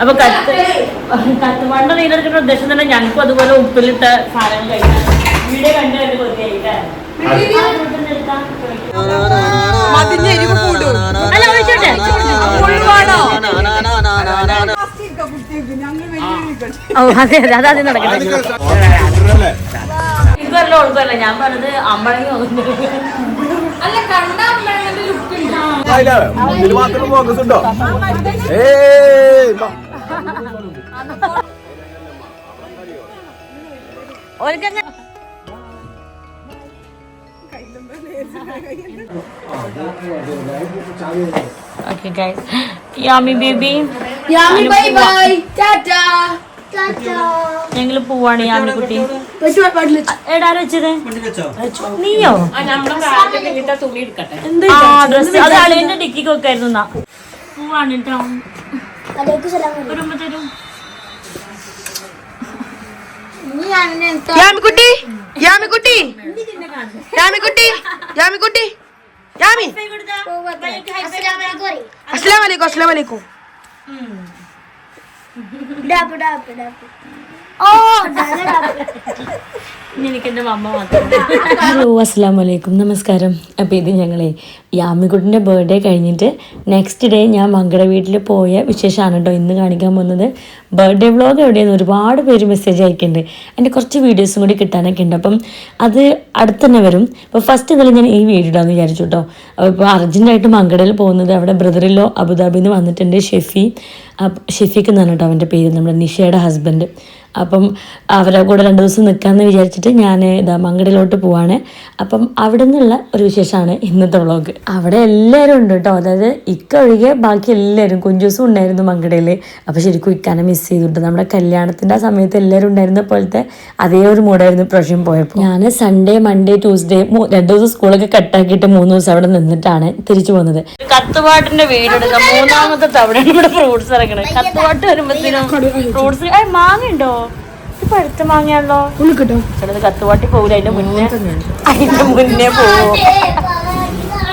അപ്പൊ കത്ത് വണ്ട നീലെടുക്കുന്ന ഉദ്ദേശം തന്നെ ഞങ്ങൾക്കും അതുപോലെ ഉപ്പിലിട്ട സാധനം കഴിക്കാം. വീഡിയോ കണ്ടു അല്ല ഒഴിച്ചോട്ടെ ഓ അതെ അതെ അതാദ്യം നടക്കട്ടെ. ഇതല്ല ഉൾപ്പല്ല ഞാൻ പറഞ്ഞത് അമ്പളങ്ങി തോന്നുന്നു അല്ല കണ്ട അമ്മയുടെ ലുക്ക് ഉണ്ട് ഇതിൽ മാത്രം ഫോക്കസ് ഉണ്ടോ? Okay guys Yami baby Yami bye bye tata ഞങ്ങൾ പോവാണ് യാമി കുട്ടി എടാ വെച്ചത്? നീയോ? ആ ഡ്രസ് അത് അളിയന്റെ ഡിക്കിക്ക് പോവാണ് കേട്ടോ വരുമ്പോ തരും. യാമിക്കുട്ടി യാമിക്കുട്ടി. യാമിക്കുട്ടി യാമിക്കുട്ടി. യാമി. അസ്സലാം വലൈക്കും അസ്സലാം വലൈക്കും എനിക്ക് ഹലോ അസ്സാം വലൈക്കും നമസ്കാരം. അപ്പോൾ ഇത് ഞങ്ങളെ യാമിക്കുട്ടിന്റെ ബർത്ത്ഡേ കഴിഞ്ഞിട്ട് നെക്സ്റ്റ് ഡേ ഞാൻ മംഗള വീട്ടിൽ പോയ വിശേഷമാണ് കേട്ടോ ഇന്ന് കാണിക്കാൻ പോകുന്നത്. ബർത്ത്ഡേ വ്ളോഗ് എവിടെയെന്ന് ഒരുപാട് പേര് മെസ്സേജ് അയക്കുന്നുണ്ട് എന്റെ കുറച്ച് വീഡിയോസും കൂടി കിട്ടാനൊക്കെ ഉണ്ട് അപ്പം അത് അടുത്ത് തന്നെ വരും. അപ്പോൾ ഫസ്റ്റ് ഇന്നലെ ഞാൻ ഈ വീഡിയോ ഇടാമെന്ന് വിചാരിച്ചു കേട്ടോ അപ്പോൾ അർജന്റായിട്ട് മംഗളയിൽ പോകുന്നത് അവിടെ ബ്രദറിലോ അബുദാബിയിൽ നിന്ന് വന്നിട്ടുണ്ട് ഷെഫി. ഷെഫിക്ക് എന്നാണ് കേട്ടോ അവന്റെ പേര്. നമ്മുടെ നിഷയുടെ ഹസ്ബൻഡ് അപ്പം അവരെ കൂടെ രണ്ട് ദിവസം നിൽക്കാമെന്ന് വിചാരിച്ചിട്ട് ഞാൻ ഇതാ മങ്കടയിലോട്ട് പോവാണ്. അപ്പം അവിടെ നിന്നുള്ള ഒരു വിശേഷമാണ് ഇന്നത്തെ വ്ളോഗ് അവിടെ എല്ലാവരും ഉണ്ട് കേട്ടോ അതായത് ഇക്ക ഒഴികെ ബാക്കി എല്ലാവരും കുഞ്ചൂസും ഉണ്ടായിരുന്നു മങ്കടയിൽ അപ്പോൾ ശരിക്കും ഇക്കാനെ മിസ് ചെയ്തിട്ടുണ്ട് നമ്മുടെ കല്യാണത്തിന്റെ ആ സമയത്ത് എല്ലാവരും ഉണ്ടായിരുന്ന പോലത്തെ അതേ ഒരു മൂടായിരുന്നു പ്രാവശ്യം പോയപ്പോൾ ഞാൻ സൺഡേ മൺഡേ ട്യൂസ്ഡേ രണ്ട് ദിവസം സ്കൂളൊക്കെ കട്ടാക്കിയിട്ട് മൂന്ന് ദിവസം അവിടെ നിന്നിട്ടാണ് തിരിച്ചു പോകുന്നത്. കത്തുപാട്ടിന്റെ വീടെടുക്കാം മൂന്നാമത്തെ തവണയാണ് ഇവിടെ ഫ്രൂട്ട്സ് ഇറങ്ങണത്. കത്തുപാട്ട് വരുമ്പോഴത്തേനും ഫ്രൂട്ട്സ് മാങ്ങ ഉണ്ടോ പഴുത്ത മാങ്ങയാണല്ലോ ചിലത് കത്തുവാട്ടി പോകില്ല അതിന്റെ മുന്നേ അതിന്റെ മുന്നേ പോവോ.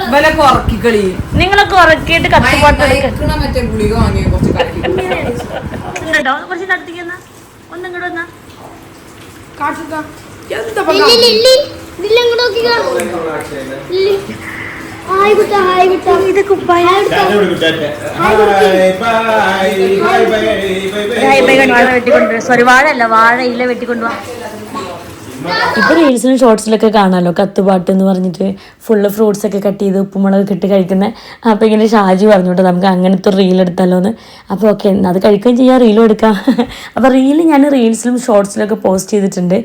ഇവലൊക്കെ ഉറക്കിക്കളി. നിങ്ങളൊക്കെ ഉറക്കിയിട്ട് കത്തുപാട്ട് കേട്ടോ കുറച്ച് നടത്തിക്കുന്ന ഒന്നും കൂടെ വന്നാ. കാട്ടുക എന്താ സോറി വാഴ അല്ല വാഴ ഇല വെട്ടിക്കൊണ്ടുപോവാ ഇപ്പൊ റീൽസിലും ഷോർട്സിലൊക്കെ കാണാമല്ലോ കത്തുപാട്ട് എന്ന് പറഞ്ഞിട്ട് ഫുള്ള് ഫ്രൂട്ട്സ് ഒക്കെ കട്ട് ചെയ്ത് ഉപ്പുമുളക് ഇട്ട് കഴിക്കുന്നത് അപ്പോൾ ഇങ്ങനെ ഷാജി പറഞ്ഞോട്ടെ നമുക്ക് അങ്ങനത്തെ ഒരു റീൽ എടുത്താലോ എന്ന് അപ്പോൾ ഓക്കെ അത് കഴിക്കുകയും ചെയ്യാം റീലും എടുക്കാം. അപ്പോൾ റീൽ ഞാൻ റീൽസിലും ഷോർട്സിലൊക്കെ പോസ്റ്റ് ചെയ്തിട്ടുണ്ട്.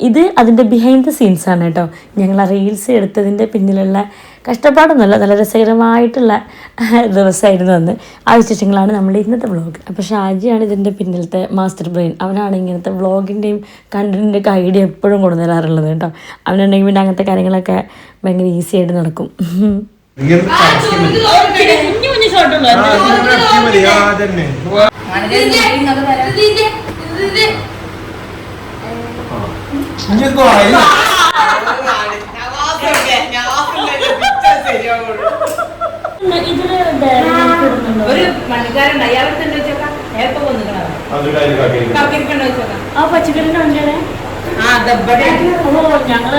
ഇത് അതിന്റെ ബിഹൈൻഡ് ദ സീൻസ് ആണ് കേട്ടോ. ഞങ്ങൾ ആ റീൽസ് എടുത്തതിന്റെ പിന്നിലുള്ള കഷ്ടപ്പാടൊന്നുമല്ല നല്ല രസകരമായിട്ടുള്ള ദിവസമായിരുന്നു അന്ന്. ആ വിശേഷങ്ങളാണ് നമ്മുടെ ഇന്നത്തെ വ്ളോഗ് അപ്പോൾ ഷാജിയാണ് ഇതിന്റെ പിന്നിലത്തെ മാസ്റ്റർ ബ്രെയിൻ അവനാണ് ഇങ്ങനത്തെ വ്ളോഗിന്റെയും കണ്ടന്റിന്റെ ഒക്കെ ഐഡിയ എപ്പോഴും കൊണ്ടുവരാറുള്ളത് കേട്ടോ. അവനുണ്ടെങ്കിൽ പിന്നെ അങ്ങനത്തെ കാര്യങ്ങളൊക്കെ ഭയങ്കര ഈസി ആയിട്ട് നടക്കും. ഇങ്ങനെ ഇങ്ങനത്തെ വായി. ഒരു പണിക്കാരുണ്ട് അയാളെ തന്നെ വെച്ചോക്കാം. ഏപ്പ കാട്ടിയിരിക്കുന്നു. കപ്പിരിക്കണ്ട വെച്ചോക്കാം. ആ പച്ചക്കറിന്റെ വണ്ടിയാണ് ഓ ഞങ്ങൾ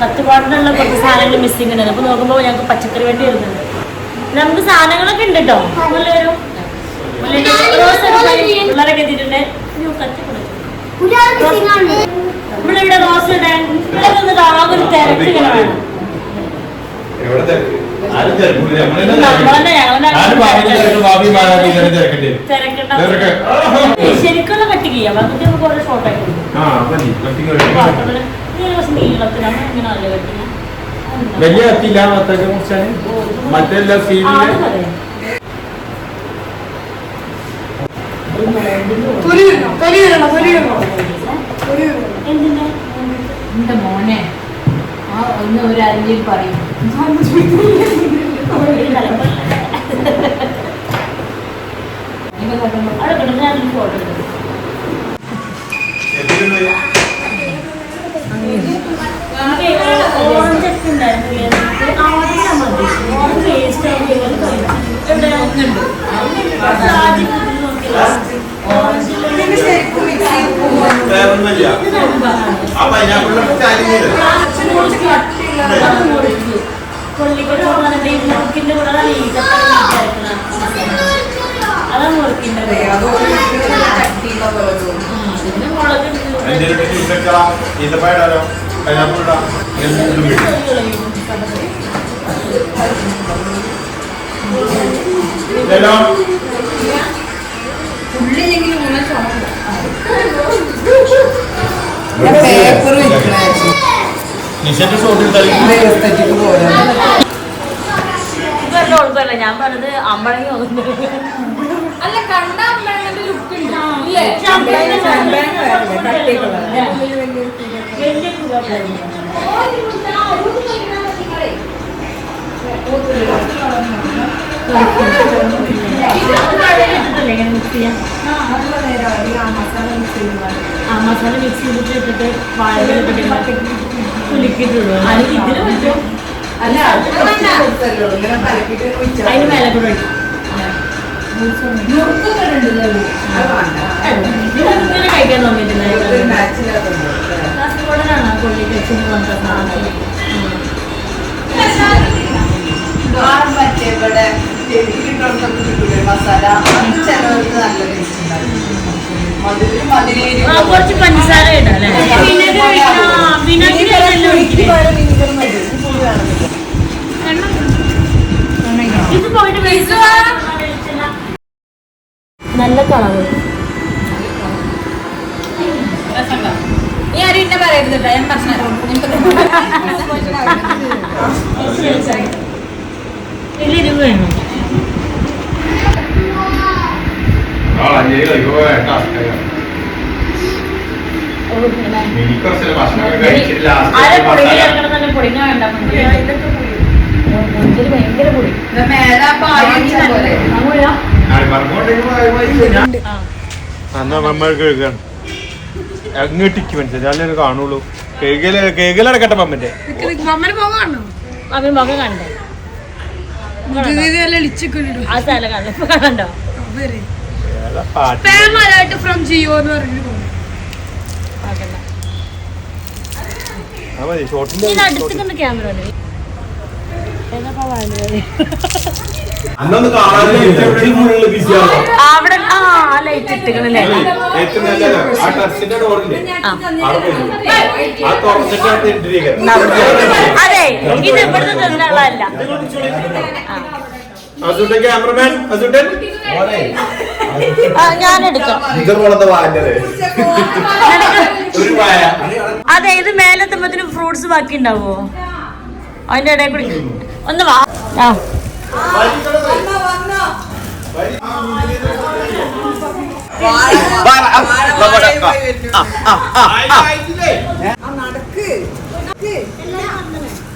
കത്തുപാടിനുള്ള കുറച്ച് സാധനങ്ങൾ മിസ്സിംഗ് ഉണ്ട്. അപ്പൊ നോക്കുമ്പോ ഞങ്ങൾക്ക് പച്ചക്കറി വേണ്ടി വരുന്നുണ്ട്. നമുക്ക് സാധനങ്ങളൊക്കെ ഉണ്ട് കേട്ടോ വരും പിള്ളേരൊക്കെ എത്തിയിട്ടുണ്ട്. കത്തി കൊടുത്തു. ഇവിടെ റോസ് ഇടാൻ ഇവിടെ വന്നിട്ട് ആകെ ഒരു. ശരിക്കുള്ള കട്ടിക്ക് നമുക്ക് ഓരോ ഷോട്ട് നീളത്തിലാണ് ഇങ്ങനെ നല്ല വലിയ കത്തിയില്ല വത്തൊക്കെ മുറിച്ചാണ് മറ്റെല്ലാം സ്റ്റീലിൽ മതി. എന്റെ മോനെ ആ ഒന്ന് ഒരു അരിഞ്ഞിൽ പറയും. അവിടെ കിടന്ന് ഞാൻ ഫോട്ടോ എടുത്തു. ഓറഞ്ച് ഒക്കെ ഉണ്ടായിരുന്നില്ലേ? ആദ്യം മതി. ഓറഞ്ച് വേസ്റ്റ് ആയിട്ട് കഴിച്ചു വേറൊന്നുമില്ല ആ പൈനാപ്പിളിന്റെ ചാരിഞ്ഞില്ല കൊള്ളിക്കൊക്കെ വന്നിട്ട് ഈ മുറുക്കിന്റെ കൂടെ അതാണ് ഈത്തപ്പഴം ചേർക്കുന്നത്. അതാ മുറുക്കിന്റെ കൂടെ. ആ, ഇതിന് മുളക് ഇട്ട് അതിന്റെ ഇടയ്ക്ക് ജ്യൂസ് വെച്ചാ ഈത്തപ്പഴം പൈനാപ്പിൾ ഇടാം എന്തും വീഴും ഇല്ലല്ലോ പേപ്പർ വെക്കണേ നിശന്റെ ഷോട്ടിൽ എസ്തറ്റിക്ക് പോലെ ഇതല്ല ഉൾപ്പല്ല ഞാൻ പറഞ്ഞത് അമ്പഴങ്ങി തോന്നുന്നു അല്ല കണ്ട അമ്മയുടെ ലുക്ക് ഉണ്ട് ഇല്ലേ വലിയ കുഴപ്പമില്ല ആ. മസാല മിക്സ് ചെയ്തിട്ട് ഇട്ടിട്ട് വാഴയിലിട്ടിട്ട് കുലുക്കിയിട്ടുള്ളൂ അതിന് ഇതിന് പറ്റും ഇങ്ങനെ അതിന് മേലെ കൂടെ ഒഴിക്കും. കഴിക്കാൻ തോന്നിയിട്ടില്ല. വേണ്ട ഭയങ്കര പൊടി അന്നാ നമ്മൾക്ക് കഴുകാണ് അങ്ങോട്ടേക്ക് മനസ്സിലായി. ഞാനേ കാണുള്ളൂ? കേകല കേകലടക്കട്ടെ മമ്മന്റെ. അവൻ മകൻ കണ്ടോ? ആ സ്ഥലം കണ്ടോ? ഇപ്പൊ കണ്ടോ? ഫ്രം ജിയോ എന്ന് പറഞ്ഞു അടുത്തേക്ക് ക്യാമറ ഉണ്ട്? അന്നൊന്ന് അവിടെ ആ ലൈറ്റ് ഇട്ടുകളല്ലേ അതെ ഇത് ക്യാമറമാൻ അസുട്ടൻ ഞാൻ എടുക്കാം. ഇത് അതെ മേലെത്തുമ്പത്തിന് ഫ്രൂട്ട്സ് ബാക്കി ഉണ്ടാവോ അതിന്റെ ഇടയിൽ കൂടി. ഒന്ന് വാ. ആ.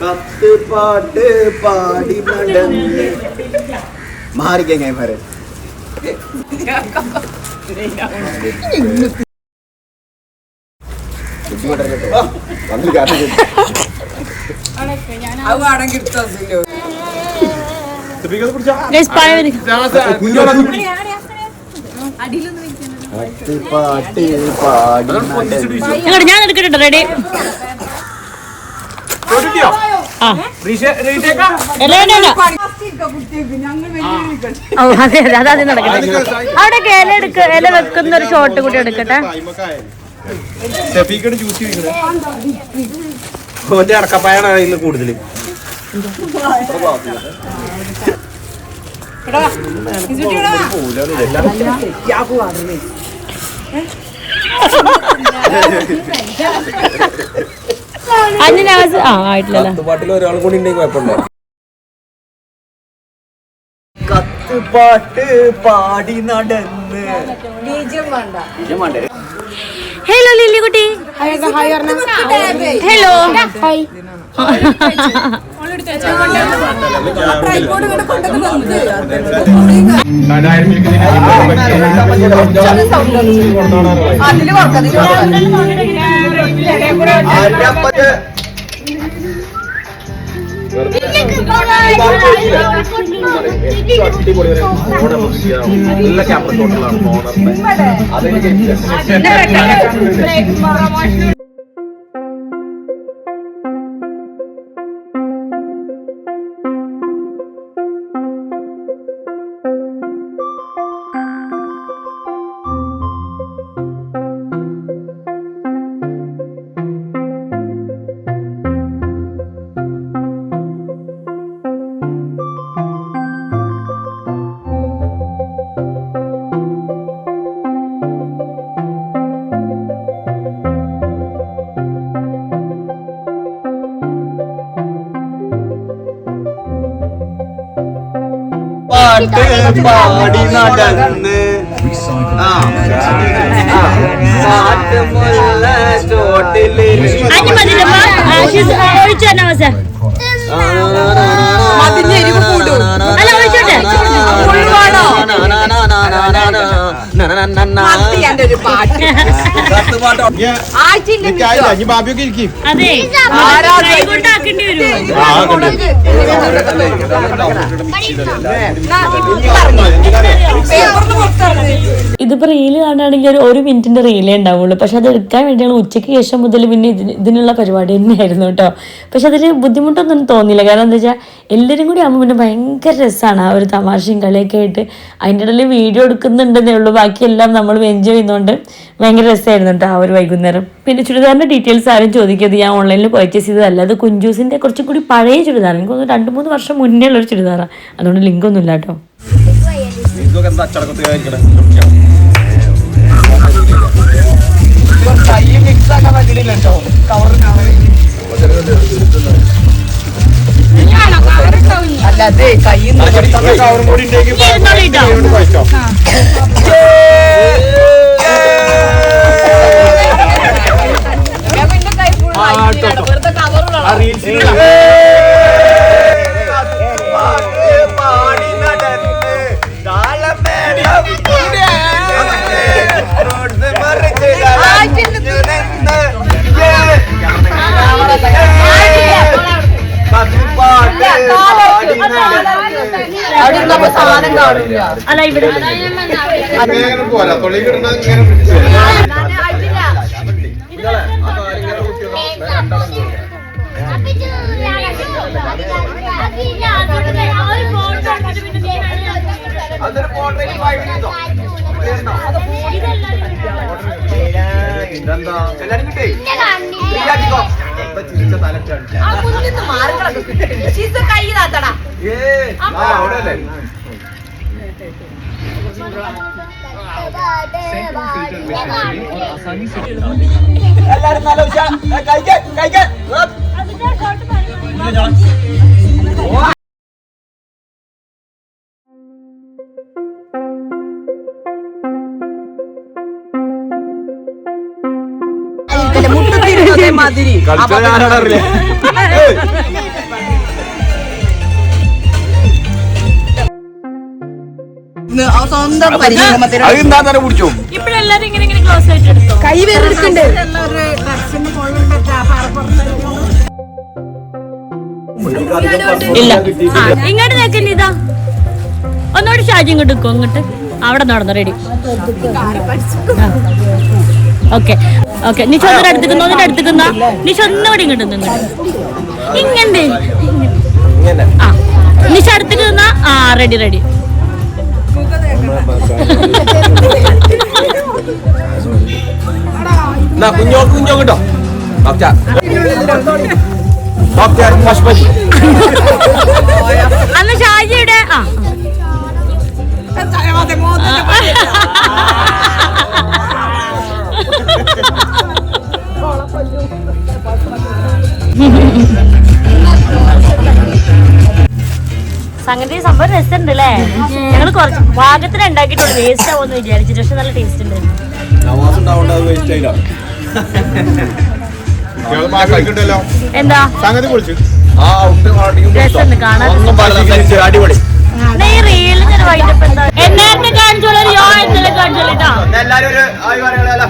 കത്ത് പാട്ട് പാടി നടന്ന് മാറിക്കങ്ങ മാരെ അത് വേണമെങ്കിൽ എടുത്തോ ഇങ്ങോട്ട് ഞാൻ എടുക്കട്ടെ റെഡി അതെ അതെ അതാദ്യം നടക്കട്ടെ. അവിടെ ഇല എടുക്ക ഇല വെക്കുന്ന ഒരു ഷോട്ട് കൂടി എടുക്കട്ടെ. ഓന്റെ അടക്കപ്പായാണ് കൂടുതൽ അഞ്ചിന് ആ ആയിട്ടില്ലല്ലോ. പാട്ടിൽ ഒരാൾ കൂടി ഉണ്ടെങ്കിൽ കുഴപ്പമുണ്ടോ കത്ത് പാട്ട് പാടി നടന്ന്. വേണ്ടേ? ഹലോ ലില്ലി കുട്ടി. ഹലോ അതിൽ കൊടുക്കാം നല്ല ക്യാമറ ഷോട്ടുകളാണ് ഓണറിന്റെ അതെനിക്ക് പാട്ട് പാടി നടന്ന്. ആ. പാട്ടുമുള്ള ചോട്ടിൽ. അഞ്ഞു മതിലമ്മ ഒഴിച്ചു തന്നെ അവസ അതിന്റെ എരിവ് കൂടും. അല്ല ഒഴിച്ചോട്ടെ. മുഴുവാണോ? മതി എന്റെ ഒരു പാട്ട്. ഇരിക്കും. അതെ. ആരാ ഇതിപ്പോ റീൽ കാണുകയാണെങ്കിൽ ഒരു ഒരു മിനിറ്റിന്റെ റീലേ ഉണ്ടാവുള്ളൂ പക്ഷെ അത് എടുക്കാൻ വേണ്ടിയാണ് ഉച്ചയ്ക്ക് ശേഷം മുതൽ പിന്നെ ഇതിന് ഇതിനുള്ള പരിപാടി തന്നെയായിരുന്നു കേട്ടോ പക്ഷെ അതിൽ ബുദ്ധിമുട്ടൊന്നും തോന്നിയില്ല കാരണം എന്താ വെച്ചാൽ എല്ലാവരും കൂടി ആകുമ്പോൾ പിന്നെ ഭയങ്കര രസമാണ് ആ ഒരു തമാശയും കളിയൊക്കെ ആയിട്ട് അതിന്റെ ഇടയിൽ വീഡിയോ എടുക്കുന്നുണ്ടെന്നേ ഉള്ളൂ ബാക്കിയെല്ലാം നമ്മൾ എൻജോയ് ചെയ്യുന്നതുകൊണ്ട് ഭയങ്കര രസമായിരുന്നു കേട്ടോ ആ ഒരു വൈകുന്നേരം പിന്നെ ചുരിദാറിന്റെ ഡീറ്റെയിൽസ് ആരും ചോദിക്കരുത്. ഞാൻ ഓൺലൈനിൽ പർച്ചേസ് ചെയ്തതല്ല. അത് കുഞ്ചൂസിന്റെ കുറച്ചും കൂടി പഴയ ചുരിദാർ എനിക്ക് തോന്നുന്നു രണ്ട് മൂന്ന് വർഷം മുന്നേ ഉള്ളൊരു ചുരിദാറാണ് അതുകൊണ്ട് ലിങ്കൊന്നും ഇല്ല കേട്ടോ. അല്ലാതെ കയ്യിൽ കവറും കൂടി ഉണ്ടെങ്കിൽ സാധനം കാണില്ല അല്ല ഇവിടെ ഇങ്ങനെ പോരാ തൊള്ളി കിടന്നത് ഇങ്ങനെ ഇതെന്താ? എല്ലാരും കിട്ടേ. ചിരിച്ച താത്തടാ ഏ അവിടെ അല്ലേ എല്ലാരും നല്ല ഉഷാ കഴിക്കാൻ കഴിക്കാൻ മാതിരി കളിച്ചത് ഞാനാണ് അറിയില്ല സ്വന്തം പിടിച്ചു ഇപ്പോഴെല്ലാരും ഇങ്ങനെ ഇങ്ങനെ ക്ലോസ് ആയിട്ട് എടുത്തോ? കൈ വേറെ എടുക്കണ്ട് ഇല്ല. ആ ഇങ്ങോട്ട് നിൽക്കുന്ന ഇതാ ഒന്നുകൂടി ഷാജി ഇങ്ങോട്ട് നിൽക്കും ഇങ്ങോട്ട്. അവിടെ നടന്നു റെഡി ഓക്കെ. ഓക്കെ നിഷ ഒന്നിന്റെ അടുത്തേക്ക് നിന്റെ അടുത്തേക്ക് നിഷ ചൊന്നോടെ ഇങ്ങോട്ട് നിന്ന് ഇങ്ങനെ. ആ നിഷ അടുത്തേക്ക് നിന്നാ ആ റെഡി റെഡി കുഞ്ഞോ കുഞ്ഞോ കിട്ടോ? ഡോക്ടർ ഡോക്ടർ പശുപതി അന്ന് ഷാജിയുടെ ആ. സംഗതി സംഭവം ഉണ്ട് അല്ലേ ഞങ്ങൾ കുറച്ച് പാകത്തിന് ഉണ്ടാക്കിയിട്ടുള്ളൂ വേസ്റ്റ് ആവുമെന്ന് വിചാരിച്ചിട്ട്. പക്ഷെ നല്ല ടേസ്റ്റ് ഉണ്ട്. നവാസ് ഉണ്ടാവേണ്ടത് വേസ്റ്റ് ആയില്ല. കളിക്കണ്ടല്ലോ എന്താ? സംഗതി രസമുണ്ട്. കാണാൻ എന്നേരത്തെ കാണിച്ചോളൂ യോ എന്നല്ലേ കാണിച്ചോളൂ എല്ലാരും ഒരു ആയി പറയാലോ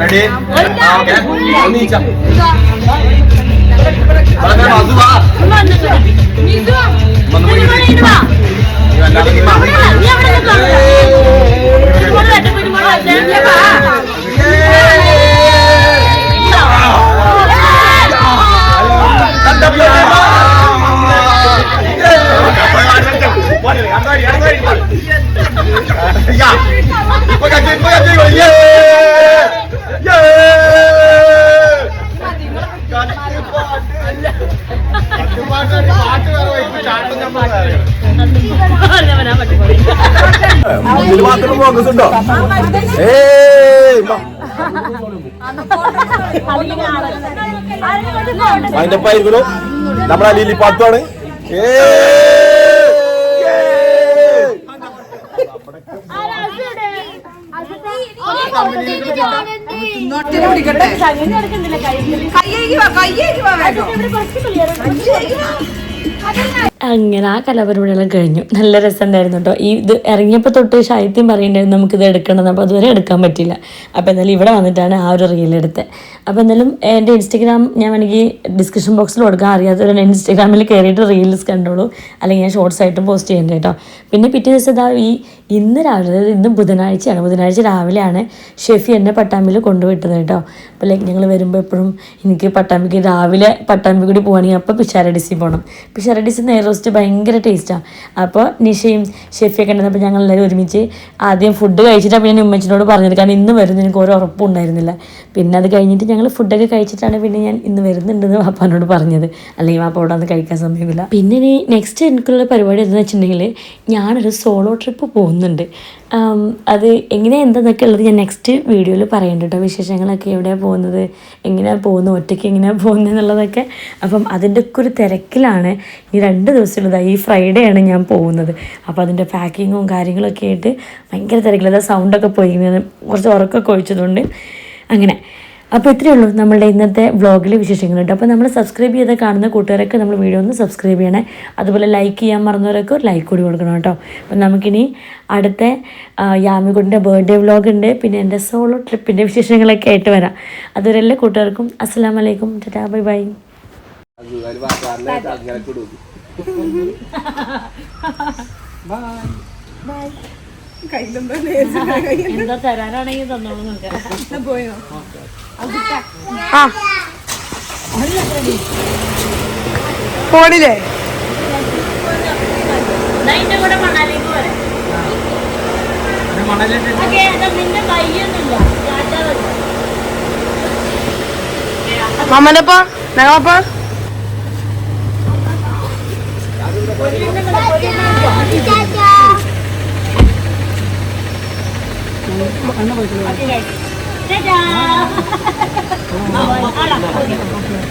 റെഡി ഒന്നീച്ച വന്നു പോയി നീ ഇതിൽ മാത്രം ഫോക്കസ് ഉണ്ടോ ഏയ് അതിന്റെ പൈകളും നമ്മുടെ അലിയിൽ പത്താണ് ഇങ്ങോട്ടേക്ക് കയ്യേക്ക് വാ കയ്യേക്ക് വാ വേണ്ടോ കയ്യേക്ക് വാ. അങ്ങനെ ആ കലാപരിപാടിയെല്ലാം കഴിഞ്ഞു. നല്ല രസമുണ്ടായിരുന്നു കേട്ടോ ഈ ഇത് ഇറങ്ങിയപ്പോൾ തൊട്ട് ശൈത്യം പറയുന്നുണ്ടായിരുന്നു നമുക്കിത് എടുക്കണം അപ്പോൾ അതുവരെ എടുക്കാൻ പറ്റില്ല അപ്പോൾ എന്തായാലും ഇവിടെ വന്നിട്ടാണ് ആ ഒരു റീൽ എടുത്തത്. അപ്പോൾ എന്തായാലും എന്റെ ഇൻസ്റ്റഗ്രാം ഞാൻ വേണമെങ്കിൽ ഡിസ്ക്രിപ്ഷൻ ബോക്സിൽ കൊടുക്കാൻ അറിയാത്തവരെ ഇൻസ്റ്റഗ്രാമിൽ കയറിയിട്ട് റീൽസ് കണ്ടോളൂ. അല്ലെങ്കിൽ ഞാൻ ഷോർട്സ് ആയിട്ടും പോസ്റ്റ് ചെയ്യേണ്ട കേട്ടോ. പിന്നെ പിറ്റേ ദിവസം ഇതാ ഈ ഇന്ന് രാവിലെ അതായത് ഇന്ന് ബുധനാഴ്ചയാണ്. ബുധനാഴ്ച രാവിലെയാണ് ഷെഫി എന്നെ പട്ടാമ്പിൽ കൊണ്ടുവിട്ടത് കേട്ടോ. അപ്പോൾ ലൈക്ക് ഞങ്ങൾ വരുമ്പോൾ എപ്പോഴും എനിക്ക് പട്ടാമ്പിക്ക് രാവിലെ പട്ടാമ്പി കൂടി പോവുകയാണെങ്കിൽ അപ്പോൾ പിഷാരഡിസി പോകണം പിഷാരഡിസി നെയ് റോസ്റ്റ് ഭയങ്കര ടേസ്റ്റാണ് അപ്പോൾ നിഷയും ഷെഫിയൊക്കെ ഉണ്ടായിരുന്നപ്പോൾ ഞങ്ങൾ എല്ലാവരും ഒരുമിച്ച് ആദ്യം ഫുഡ് കഴിച്ചിട്ടാണ് പിന്നെ ഉമ്മച്ചിനോട് പറഞ്ഞത്. കാരണം ഇന്ന് വരുന്നതിന് എനിക്ക് ഒരു ഉറപ്പും ഉണ്ടായിരുന്നില്ല. പിന്നെ അത് കഴിഞ്ഞിട്ട് ഞങ്ങൾ ഫുഡൊക്കെ കഴിച്ചിട്ടാണ് പിന്നെ ഞാൻ ഇന്ന് വരുന്നുണ്ടെന്ന് പാപ്പാനോട് പറഞ്ഞത്. അല്ലെങ്കിൽ പാപ്പ അവിടെ വന്ന് കഴിക്കാൻ സമയമില്ല. പിന്നെ ഇനി നെക്സ്റ്റ് എനിക്കുള്ള പരിപാടി എന്താണെന്ന് വെച്ചിട്ടുണ്ടെങ്കിൽ ഞാനൊരു സോളോ ട്രിപ്പ് പോകുന്നുണ്ട്. അത് എങ്ങനെയാണ് എന്താന്നൊക്കെ ഉള്ളത് ഞാൻ നെക്സ്റ്റ് വീഡിയോയിൽ പറയുന്നുണ്ട് കേട്ടോ വിശേഷങ്ങളൊക്കെ എവിടെയാണ് പോകുന്നത്? എങ്ങനെയാണ് പോകുന്നത്? ഒറ്റയ്ക്ക് എങ്ങനെയാണ് പോകുന്നത് എന്നുള്ളതൊക്കെ. അപ്പം അതിന്റെ ഒക്കെ ഒരു തിരക്കിലാണ് ഇനി രണ്ട് ദിവസമുള്ളത് ഈ ഫ്രൈഡേ ആണ് ഞാൻ പോകുന്നത്. അപ്പോൾ അതിന്റെ പാക്കിങ്ങും കാര്യങ്ങളൊക്കെ ആയിട്ട് ഭയങ്കര തിരക്കില്ല സൗണ്ടൊക്കെ പോയി കുറച്ച് ഉറക്കമൊക്കെ ഒഴിച്ചതുകൊണ്ട് അങ്ങനെ. അപ്പോൾ ഇത്രയേ ഉള്ളൂ നമ്മളുടെ ഇന്നത്തെ വ്ളോഗിലെ വിശേഷങ്ങൾ കേട്ടോ അപ്പോൾ നമ്മൾ സബ്സ്ക്രൈബ് ചെയ്ത് കാണുന്ന കൂട്ടുകാരൊക്കെ നമ്മൾ വീഡിയോ ഒന്ന് സബ്സ്ക്രൈബ് ചെയ്യണേ. അതുപോലെ ലൈക്ക് ചെയ്യാൻ മറന്നവരൊക്കെ ഒരു ലൈക്ക് കൂടി കൊടുക്കണം കേട്ടോ. അപ്പം നമുക്കിനി അടുത്ത യാമികുട്ടിന്റെ ബർത്ത്ഡേ വ്ളോഗ് ഉണ്ട്. പിന്നെ എന്റെ സോളോ ട്രിപ്പിന്റെ വിശേഷങ്ങളൊക്കെ ആയിട്ട് വരാം. അതുവരെ എല്ലാ കൂട്ടുകാർക്കും അസ്സാം വലൈക്കും ടാറ്റാ ബൈ ബൈ. എന്താ തരാനാണെങ്കിൽ തന്നോളൂ നോക്കാം പോയോ? ഫോണിലേ. നിന്റെ ഞങ്ങളപ്പാ. മണാലിക്ക് വരാം ഓക്കേ, എന്നാ നിന്റെ കയ്യൊന്നുമില്ല ടാറ്റാ വരാം മാമനപ്പാ ഞങ്ങളപ്പാ ടാറ്റാ